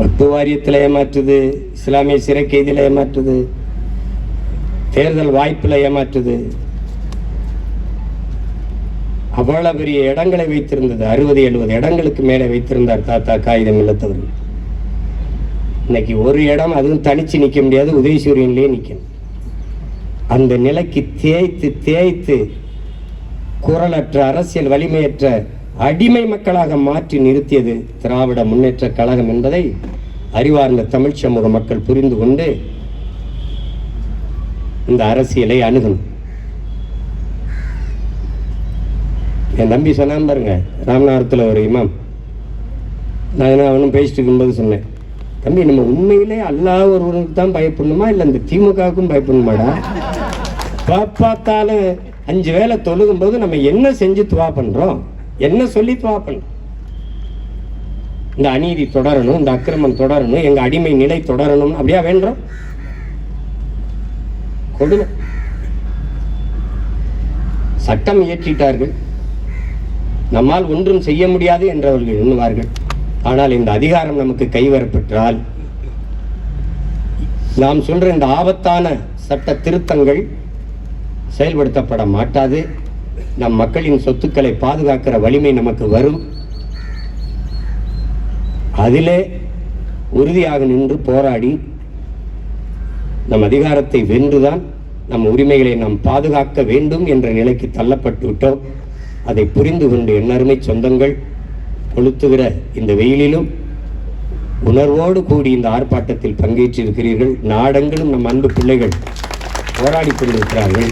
வக்பு வாரியத்தில் ஏமாற்றுது இஸ்லாமிய சிறை கைதியில் ஏமாற்றுது தேர்தல் வாய்ப்பில் ஏமாற்றுது. அவ்வளவு பெரிய இடங்களை வைத்திருந்தது அறுபது எழுபது இடங்களுக்கு மேலே வைத்திருந்தார் தாத்தா காகிதம் இல்லத்தவர்கள் இன்னைக்கு ஒரு இடம் அதுவும் தனிச்சு நிற்க முடியாது உதயசூரியன்லேயே நிற்கணும் அந்த நிலைக்கு தேய்த்து தேய்த்து குரலற்ற அரசியல் வலிமையற்ற அடிமை மக்களாக மாற்றி நிறுத்தியது திராவிட முன்னேற்ற கழகம் என்பதை அறிவார்ந்த தமிழ் சமூக மக்கள் புரிந்து கொண்டு இந்த அரசியலை அணுகணும். என் தம்பி சொன்னான் பாருங்க ராமநாதத்தில் ஒரு இமாம். நான் என்ன அவனும் பேசிட்டு இருக்கும்போது சொன்னேன் தம்பி நம்ம உண்மையிலே அல்லாத ஒருவனுக்கு தான் பயப்படணுமா? இல்லை இந்த திமுகவுக்கும் பயப்படணுமாடா? பார்த்தாலும் அஞ்சு வேளை தொழுகும் போது நம்ம என்ன செஞ்சு துவா பண்ணுறோம் என்ன சொல்லி துவா இந்த அநீதி தொடரணும் இந்த அக்கிரமம் தொடரணும் எங்க அடிமை நிலை தொடரணும் அப்படியா வேண்டுறோம்? கொடுமை. சட்டம் இயற்றிட்டார்கள். நம்மால் ஒன்றும் செய்ய முடியாது என்றவர்கள் எண்ணுவார்கள். ஆனால் இந்த அதிகாரம் நமக்கு கைவரப்பெற்றால் நாம் சொல்ற இந்த ஆபத்தான சட்ட திருத்தங்கள் செயல்படுத்தப்பட மாட்டாது. நம் மக்களின் சொத்துக்களை பாதுகாக்கிற வலிமை நமக்கு வரும். அதிலே உறுதியாக நின்று போராடி நம் அதிகாரத்தை வென்றுதான் நம் உரிமைகளை நாம் பாதுகாக்க வேண்டும் என்ற நிலைக்கு தள்ளப்பட்டு விட்டோம். அதை புரிந்து கொண்டு எண்ணருமை சொந்தங்கள் கொளுத்துகிற இந்த வெயிலிலும் உணர்வோடு கூடி இந்த ஆர்ப்பாட்டத்தில் பங்கேற்றிருக்கிறீர்கள். நாடெங்கிலும் நம் அன்பு பிள்ளைகள் போராடி கொண்டிருக்கிறார்கள்.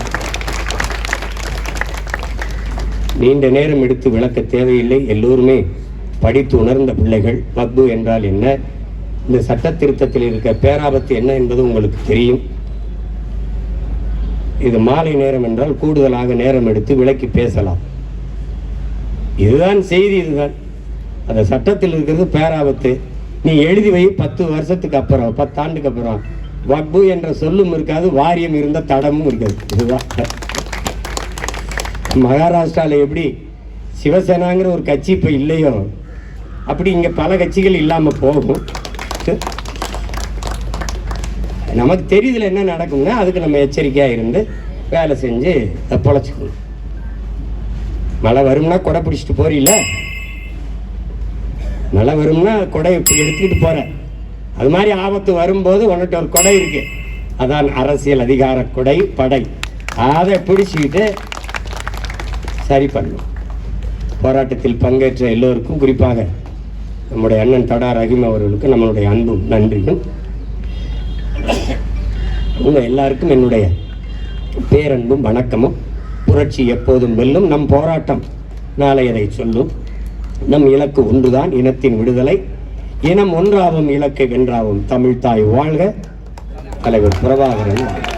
நீண்ட நேரம் எடுத்து விளக்க தேவையில்லை. எல்லோருமே படித்து உணர்ந்த பிள்ளைகள். பக்பு என்றால் என்ன? இந்த சட்ட திருத்தத்தில் இருக்க பேராபத்து என்ன என்பது உங்களுக்கு தெரியும். இது மாலை நேரம் என்றால் கூடுதலாக நேரம் எடுத்து விளக்கி பேசலாம். இதுதான் செய்தி இதுதான். அந்த சட்டத்தில் இருக்கிறது பேராபத்து. நீ எழுதி வை பத்து வருஷத்துக்கு அப்புறம் பத்தாண்டுக்கு அப்புறம். வக்பு என்ற சொல்லும் இருக்காது வாரியம் இருந்த தடமும் இருக்காது. இதுதான். மகாராஷ்டிராவில் எப்படி சிவசேனாங்கிற ஒரு கட்சி இப்போ இல்லையோ அப்படி இங்கே பல கட்சிகள் இல்லாமல் போகும். நமக்கு தெரியுதுல என்ன நடக்கும்னா அதுக்கு நம்ம எச்சரிக்கையாக இருந்து வேலை செஞ்சு பொழைச்சிக்கணும். மழை வரும்னா கொடை பிடிச்சிட்டு போறீல்ல? மழை வரும்னா கொடை இப்படி எடுத்துக்கிட்டு போற. அது மாதிரி ஆபத்து வரும்போது உன்னிட்ட ஒரு கொடை இருக்கு. அதான் அரசியல் அதிகார கொடை படை. அதை பிடிச்சிக்கிட்டு சரி பண்ணும் போராட்டத்தில் பங்கேற்ற எல்லோருக்கும் குறிப்பாக நம்முடைய அண்ணன் தடா ரஹீம் அவர்களுக்கு நம்மளுடைய அன்பும் நன்றியும். உங்கள் எல்லாருக்கும் என்னுடைய பேரன்பும் வணக்கமும். புரட்சி எப்போதும் வெல்லும் நம் போராட்டம். நாளை அதை சொல்லும். நம் இலக்கு ஒன்றுதான் இனத்தின் விடுதலை. இனம் ஒன்றாவும் இலக்கை வென்றாவும் தமிழ் தாய் வாழ்க. தலைவர் பிரபாகரன் வாழ்க.